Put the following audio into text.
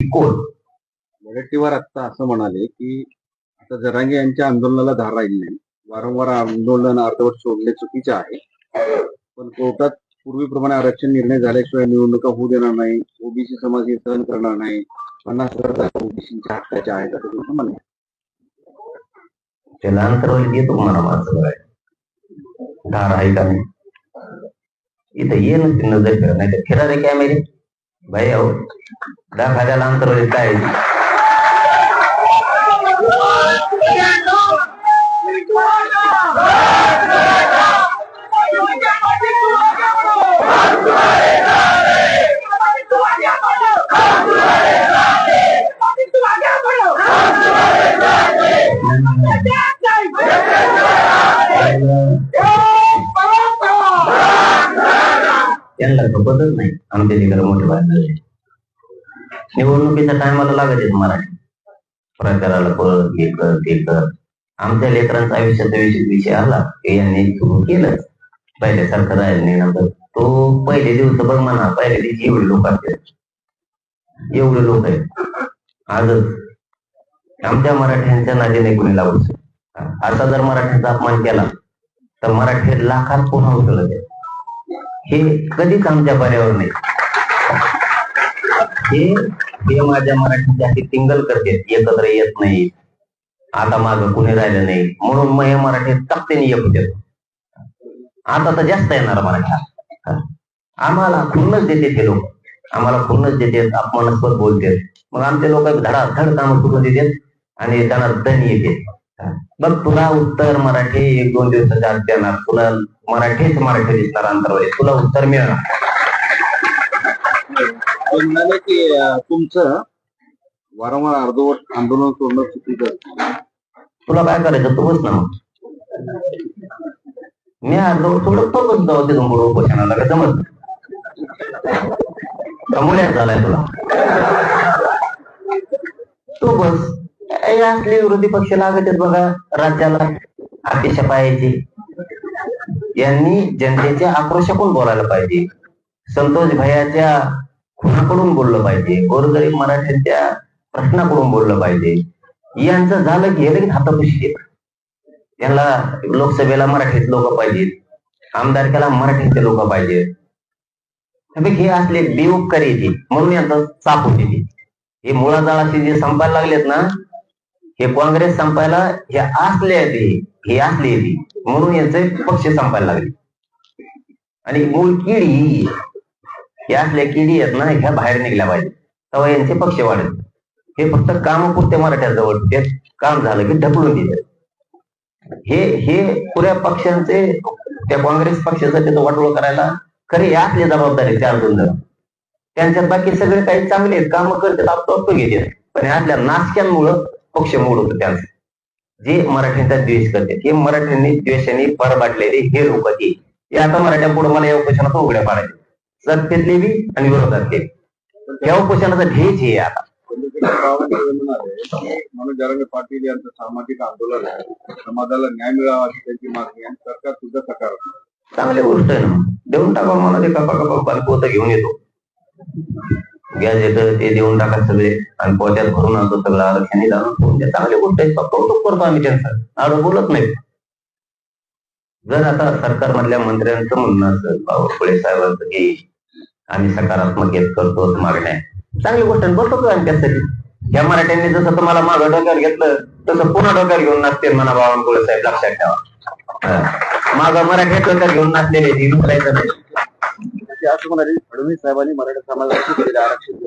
कोण? वडेट्टीवार आता असं म्हणाले की आता जरांगे यांच्या आंदोलनाला धार राहिली नाही. वारंवार आंदोलन अर्धवट सोडणे चुकीचे आहे. पण कोर्टात पूर्वीप्रमाणे आरक्षण निर्णय झाल्याशिवाय निवडणुका होऊ देणार नाही. ओबीसी समाज हे सहन करणार नाही. पन्नास हजार जागा ओबीसीच्या हक्काच्या आहेत असं तुमचं म्हणणं आहे. त्याला अंतरावली येतो म्हणा माझं धार आहे का नाही? इथं ये नसते नजर फिरा नाही तर फिरा रे कॅमेरे भाई अहो दाखाद्याला अंतरावली काय? आहे? खपतच नाही. आमच्या तिकडे मोठे बाहेर निवडणुकीच्या टायमाला लागत आहेत मराठी प्रचाराला पळ हे कर ते कर. आमच्या लेकरांचा आयुष्याचा विषय विषय आला. यांनी सुरू केलं. पहिल्यासारखं राहिलं नाही. नंतर तो पहिले दिवस बघ म्हणा पहिल्या दिवशी एवढे लोक असतात एवढे लोक आहेत. आजच आमच्या मराठ्यांच्या नादीने कोणी लावू असा जर मराठ्यांचा अपमान केला तर मराठी लाखात पुन्हा उचलत आहे हे कधीच आमच्या पर्यावर नाही. हे हे माझ्या मराठीच्या अशी टिंगल करते एकत्र येत नाही. आता माग कुणी राहिलं नाही. म्हणून मग हे मराठी तक्तेने एक होते आता तर जास्त येणार मराठी. आम्हाला खुन्नच देते ते लोक. आम्हाला खुन्नच देतात अपमानास्पद बोलतात मग आमचे लोक धडा धड काम करून देतात आणि त्यांना धन येते. बघ तुला उत्तर मराठी एक दोन दिवसाच्या आत देणार तुला मराठीच मराठी दिसणार अंतरावरी तुला उत्तर मिळणार. ते की तुमचं वारंवार अर्धवट आंदोलन सोडणं चुकीचं. तुला काय करायचं? तू बस ना मग. मी अर्धवट थोडं बघत जाऊ तिथून बरोबर उपोषणाला. काय जमत कमवल्यात झालाय तुला. तू बस. हे असले विरोधी पक्ष लागत आहेत बघा राज्याला अपेक्षा पाहिजे यांनी जनतेच्या आक्रोशातून बोलायला पाहिजे? संतोष भैयाच्या खुणाकडून बोललं पाहिजे. गोरगरीब मराठ्यांच्या प्रश्नाकडून बोललं पाहिजे. यांचं झालं की हे लगेच यांना लोकसभेला मराठीत लोक पाहिजेत. आमदारक्याला मराठीचे लोक पाहिजेत. हे असले बेउपकारी येते म्हणून यांचा चाप होते हे मुळाजाळाचे जे संपायला लागलेत ना हे काँग्रेस संपायला हे असले ते हे असले ती म्हणून यांचे पक्ष संपायला लागले. आणि मूळ किडी हे असल्या किडी आहेत ना ह्या बाहेर निघल्या पाहिजे. तेव्हा यांचे पक्ष वाढत हे फक्त काम पुरते जवळ ते काम झालं की ढकलून दिलं. हे हे पुऱ्या पक्षांचे त्या काँग्रेस पक्षाचं त्याचं वाटोळ करायला खरे यातली जबाबदारी चार दोन जण त्यांच्यात बाकी सगळे काही चांगले आहेत काम करतात आपोआप घेतात. पण यातल्या नाचक्यांमुळं पक्ष मोड होतं त्यांचं जे मराठ्यांचा द्वेष करतात हे मराठ्यांनी द्वेषाने परबाटलेले हे लोक हे आता मराठ्या पुढे मला या उपोषणाचा उघड्या पाडायचे. सत्तेतले बी आणि विरोधातले या उपोषणाचा ध्येयच हे आता. पलीकडे गावात हे म्हणाले मनोज जरांगे पाटील यांचं सामाजिक आंदोलन आहे. समाजाला न्याय मिळावा अशी त्यांची मागणी आहे. सरकार सुद्धा सकारात्मक चांगली गोष्ट आहे ना. देऊन टाका मला ते कपा कपा बालपोत घेऊन येतो. गॅस येतं ते देऊन टाका सगळे. आणि पोत्यात भरून आणतो सगळं आरक्षण जाणून ते चांगली गोष्ट आहे. कौतुक करतो आम्ही त्यांचं. आरोप बोलत नाही. जर आता सरकारमधल्या मंत्र्यांचं म्हणणं असेल फुले साहेबांचं की आम्ही सकारात्मक येत करतो मागण्या चांगली गोष्ट आहे. बसतो आम्ही त्यासाठी. या मराठ्यांनी जसं तुम्हाला मागं डोक्यावर घेतलं तसं पुन्हा डोक्यावर घेऊन नाचते म्हणा बावनकुळे साहेब. लक्षात ठेवा. माग मराठी डोक्यावर घेऊन नाचलेले ते असं म्हणाले फडणवीस साहेबांनी मराठा समाजाला केलेलं आरक्षण